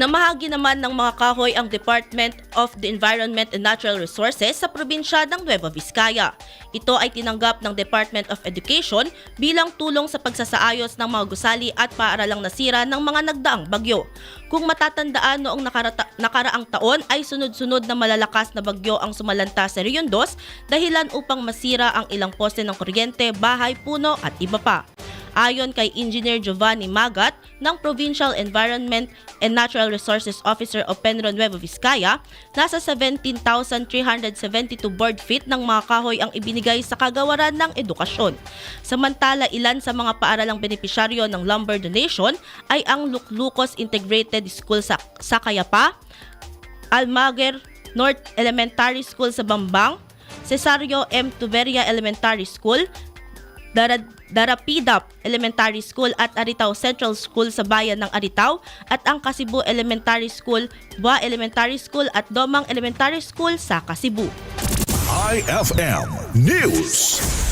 Namahagi naman ng mga kahoy ang Department of the Environment and Natural Resources sa probinsya ng Nueva Vizcaya. Ito ay tinanggap ng Department of Education bilang tulong sa pagsasaayos ng mga gusali at paaralang nasira ng mga nagdaang bagyo. Kung matatandaan noong nakarata- nakaraang taon ay sunod-sunod na malalakas na bagyo ang sumalanta sa Rion 2 dahilan upang masira ang ilang poste ng kuryente, bahay, puno at iba pa. Ayon kay Engineer Giovanni Magat ng Provincial Environment and Natural Resources Officer of Penron Nueva Vizcaya, nasa 17,372 board feet ng mga kahoy ang ibinigay sa kagawaran ng edukasyon. Samantala, ilan sa mga paaralang benepisyaryo ng lumber donation ay ang Luklucos Integrated School sa, sa Cayapa, Almaguer North Elementary School sa Bambang, Cesario M. Tuberia Elementary School, Dara, Darapidap Elementary School at Aritaw Central School sa bayan ng Aritaw at ang Kasibu Elementary School, Bua Elementary School at Domang Elementary School sa Kasibu. IFM News.